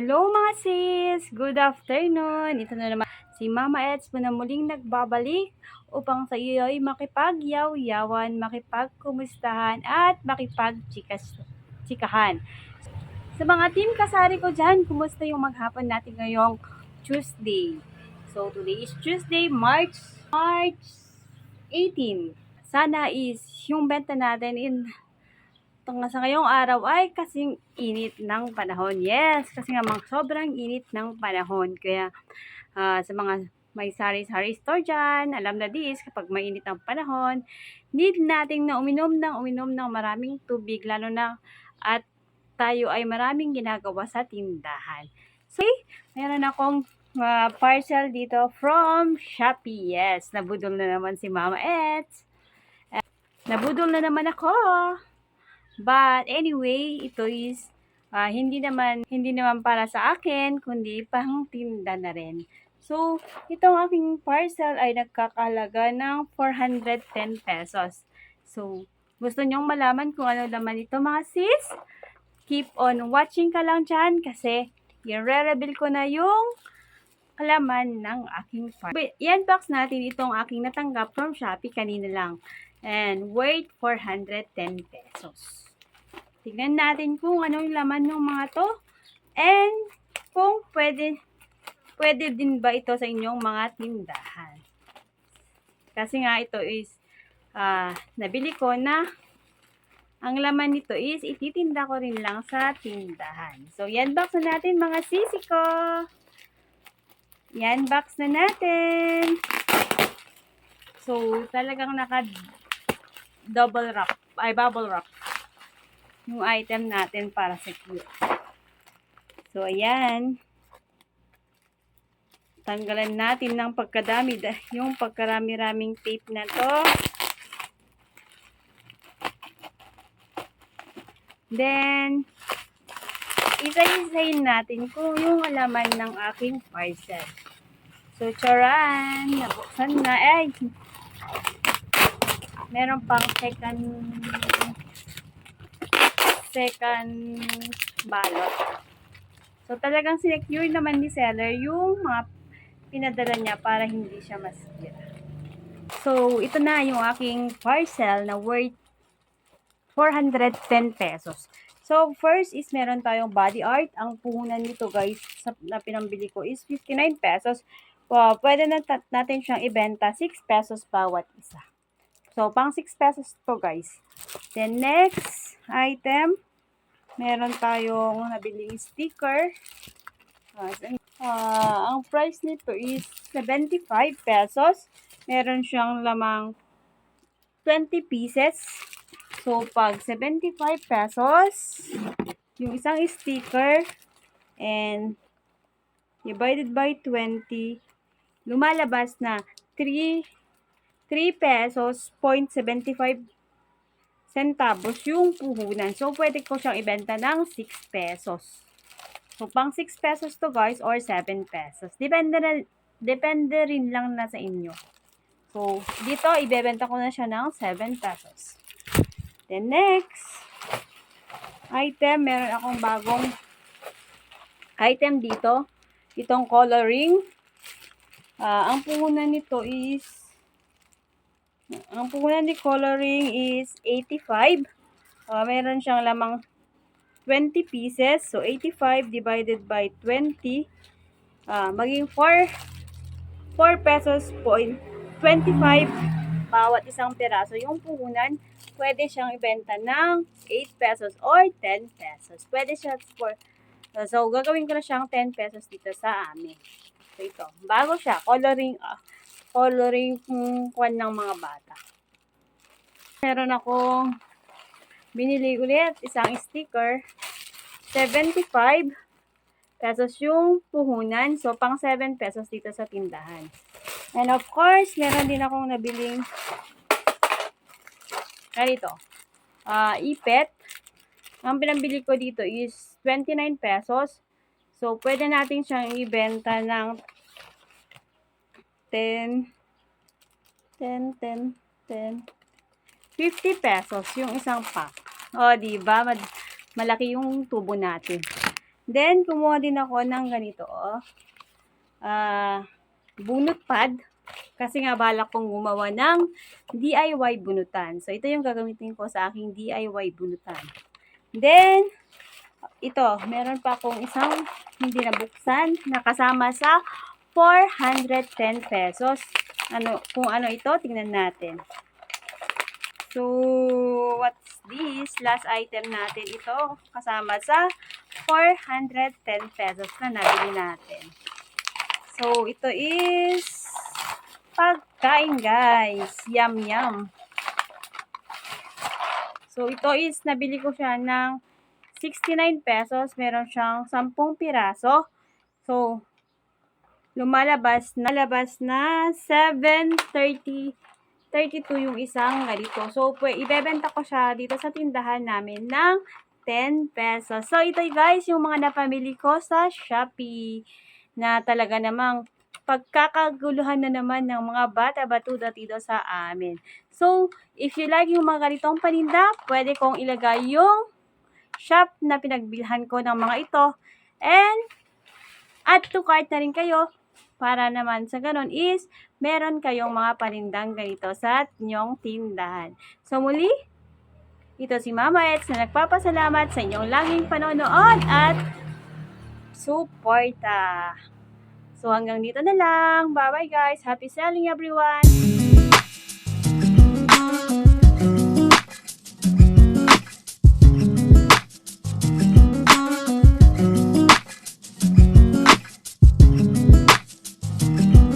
Hello mga sis! Good afternoon! Ito na naman si Mama Eds po na muling nagbabalik upang sa iyo ay makipagyaw-yawan, makipagkumustahan at makipagchikahan. Sa mga team kasari ko dyan, kumusta yung maghapon natin ngayong Tuesday? So today is Tuesday, March, March 18. Sana is yung benta natin in Itong nga sa ngayong araw ay kasing init ng panahon. Yes, kasi nga mga sobrang init ng panahon. Kaya ah, sa mga may sari-sari store dyan, alam na dis, kapag mainit ang panahon, need nating na uminom ng uminom ng maraming tubig, lalo na at tayo ay maraming ginagawa sa tindahan. So, meron akong ah, parcel dito from Shopee. Yes, nabudol na naman si Mama Eds. Nabudol na naman ako. But anyway, ito is ah, hindi naman hindi naman para sa akin kundi pang tinda na rin. So, itong aking parcel ay nagkakalaga ng 410 pesos. So, gusto nyong malaman kung ano laman ito mga sis? Keep on watching ka lang dyan kasi i-reveal ko na yung kalaman ng aking parcel. Yan box natin itong aking natanggap from Shopee kanina lang. And weight 410 pesos. Tignan natin kung ano yung laman ng mga to. And kung pwede, pwede din ba ito sa inyong mga tindahan. Kasi nga ito is, ah, nabili ko na ang laman nito is ititinda ko rin lang sa tindahan. So, yan box na natin mga sisi ko. Yan box na natin. So, talagang naka double wrap, ay bubble wrap yung item natin para secure. So, ayan. Tanggalan natin ng pagkadami, yung pagkarami-raming tape na to. Then, isa-isayin natin kung yung alaman ng aking parcel. So, charan, nabuksan na. Ay, meron pang second second balot. So, talagang sinecure naman ni seller yung mga pinadala niya para hindi siya masira. So, ito na yung aking parcel na worth 410 pesos. So, first is meron tayong body art. Ang puhunan nito guys sa, na pinambili ko is 59 pesos. Wow, pwede na natin siyang ibenta 6 pesos bawat isa. So, pang 6 pesos to guys. Then, next item, meron tayong nabiling sticker. Ah, ang price nito is 75 pesos. Meron siyang lamang 20 pieces. So, pag 75 pesos, yung isang sticker, and divided by 20, lumalabas na 3 3 pesos, 0.75 centavos yung puhunan. So, pwede ko siyang ibenta ng 6 pesos. So, pang 6 pesos to guys or 7 pesos. Depende, na, depende rin lang na sa inyo. So, dito, ibebenta ko na siya ng 7 pesos. Then, next item, meron akong bagong item dito. Itong coloring. Ah, ang puhunan nito is ang puhunan ni coloring is 85. Ah, meron siyang lamang 20 pieces. So, 85 divided by 20. ah maging 4 4 pesos point 25 bawat isang piraso. Yung puhunan, pwede siyang ibenta ng 8 pesos or 10 pesos. Pwede siya for So, gagawin ko na siyang 10 pesos dito sa amin. So, ito. Bago siya. Coloring, ah, coloring mm, kwan ng mga bata. Meron akong binili ulit isang sticker. 75 pesos yung puhunan. So, pang 7 pesos dito sa tindahan. And of course, meron din akong nabiling ganito. Ah, ipet. Ang pinambili ko dito is 29 pesos. So, pwede natin siyang ibenta ng 10, 10, 10, 10, 50 pesos yung isang pack. O, di ba? Mad- malaki yung tubo natin. Then, kumuha din ako ng ganito, oh. Ah, bunot pad. Kasi nga balak kong gumawa ng DIY bunutan. So, ito yung gagamitin ko sa aking DIY bunutan. Then, ito, meron pa akong isang hindi nabuksan na kasama sa 410 pesos. Ano, kung ano ito, tingnan natin. So, what's this? Last item natin ito kasama sa 410 pesos na nabili natin. So, ito is pagkain guys. Yum, yum. So, ito is nabili ko siya ng 69 pesos. Meron siyang 10 piraso. So, lumalabas na labas na 730 32 yung isang ganito. So, ibebenta ko siya dito sa tindahan namin ng 10 pesos. So, ito guys, yung mga napamili ko sa Shopee na talaga namang pagkakaguluhan na naman ng mga bata batuda dito sa amin. So, if you like yung mga ganitong paninda, pwede kong ilagay yung shop na pinagbilhan ko ng mga ito. And, add to cart na rin kayo para naman sa ganun is meron kayong mga panindang ganito sa inyong tindahan. So muli, ito si Mama Eds na nagpapasalamat sa inyong laging panonood at suporta. So hanggang dito na lang. Bye-bye guys. Happy selling everyone!